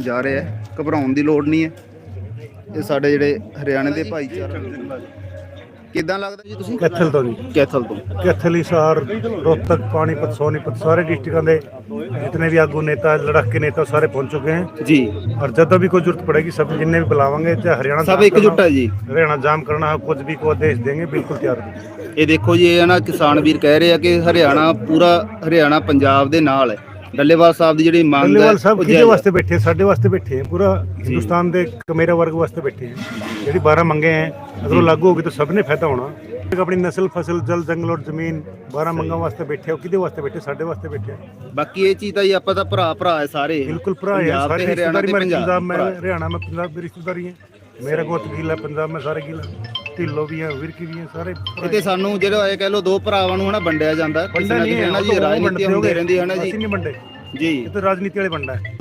ਜਾ ਰਿਹਾ ਹੈ ਘਬਰਾਉਣ ਦੀ ਲੋੜ ਨਹੀਂ ਹੈ ਇਹ ਸਾਡੇ ਜਿਹੜੇ ਹਰਿਆਣੇ ਦੇ ਭਾਈਚਾਰਾ ਕਿੱਦਾਂ ਲੱਗਦਾ ਜੀ ਤੁਸੀਂ ਕੈਥਲ ਤੋਂ ਜੀ ਕੈਥਲ ਤੋਂ ਕੈਥਲ ਹਿਸਾਰ ਰੋਹਤਕ ਪਾਣੀਪਤ ਸੋਨੀਪਤ ਸਾਰੇ ਡਿਸਟ੍ਰਿਕਾਂ ਦੇ जितने भी आगू नेता लड़ाके नेता सारे पहुंच चुके हैं ਜੀ और जब भी कोई जरूरत पड़ेगी सब जिन्ने भी बुलावेंगे चाहे हरियाणा सब जाम एकजुट करना है जी। हो, हरियाणा जाम करना हो कुछ भी को आदेश देंगे बिल्कुल तैयार हैं। ਇਹ ਦੇਖੋ ਜੀ ਇਹ ਹੈ ਨਾ ਕਿਸਾਨ ਵੀਰ ਕਹਿ ਰਹੇ ਆ ਕਿ ਹਰਿਆਣਾ ਪੂਰਾ ਹਰਿਆਣਾ ਪੰਜਾਬ ਦੇ ਨਾਲ ਹੈ ਡੱਲੇਵਾਲ ਸਾਹਿਬ ਦੀ ਜਿਹੜੀ ਮੰਗ ਹੈ ਉਹ ਕਿਹਦੇ ਵਾਸਤੇ ਬੈਠੇ? ਸਾਡੇ ਵਾਸਤੇ ਬੈਠੇ ਹੈ ਪੂਰਾ ਹਿੰਦੁਸਤਾਨ ਦੇ ਕਮੇਰਾ ਵਰਗ ਵਾਸਤੇ ਬੈਠੇ ਹੈ ਜਿਹੜੀ 12 ਮੰਗੇ ਹੈ ਅਗਰ ਉਹ ਲਾਗੂ ਹੋ ਗਈ ਤਾਂ ਸਭ ਨੇ ਫਾਇਦਾ ਹੋਣਾ। ਆਪਣੀ ਨਸਲ ਫਸਲ ਜਲ ਜੰਗਲ ਔਰ ਜ਼ਮੀਨ 12 ਮੰਗਾਂ ਵਾਸਤੇ ਬੈਠੇ ਹੈ। ਉਹ ਵਾਸਤੇ ਬੈਠੇ? ਸਾਡੇ ਵਾਸਤੇ ਬੈਠੇ ਬਾਕੀ ਇਹ ਚੀਜ਼ ਤਾਂ ਜੀ ਆਪਾਂ ਤਾਂ ਭਰਾ ਭਰਾ ਹੈ ਸਾਰੇ। ਬਿਲਕੁਲ ਭਰਾ ਹੈ ਪੰਜਾਬ ਸਾਰੇ ਰਿਸ਼ਤੇਦਾਰੀ ਮੈਂ ਪੰਜਾਬ ਮੈਂ ਹਰਿਆਣਾ ਮੈਂ ਪੰਜਾਬ ਦੀ ਰਿਸ਼ਤੇਦਾਰੀ ਹੈ। ਮੇਰਾ ਗੋਤ ਗੀਲਾ ਪੰਜਾਬ ਮੈਂ ਸਾਰੇ ਗੀਲਾ ਢਿੱਲੋ ਵੀ ਆ ਵਿਰਕ ਵੀ ਆ ਸਾਰੇ ਭਰਾ ਸਾਨੂੰ ਜਿਹੜਾ ਇਹ ਕਹਿ ਲੋ ਦੋ ਭਰਾਵਾਂ ਨੂੰ ਹਨਾ ਵੰਡਿਆ ਜਾਂਦਾ ਕਿਸੇ ਨਾ ਕਿਸੇ ਹਨਾ ਜੀ ਰਾਜਨੀਤੀ ਹੁੰਦੀ ਰਹਿੰਦੀ ਹਨਾ ਜੀ। ਅਸੀਂ ਨਹੀਂ ਵੰਡੇ। ਜੀ। ਇਹ ਤਾਂ ਰਾਜਨੀਤੀ ਵਾਲੇ ਵੰਡਾ ਹੈ।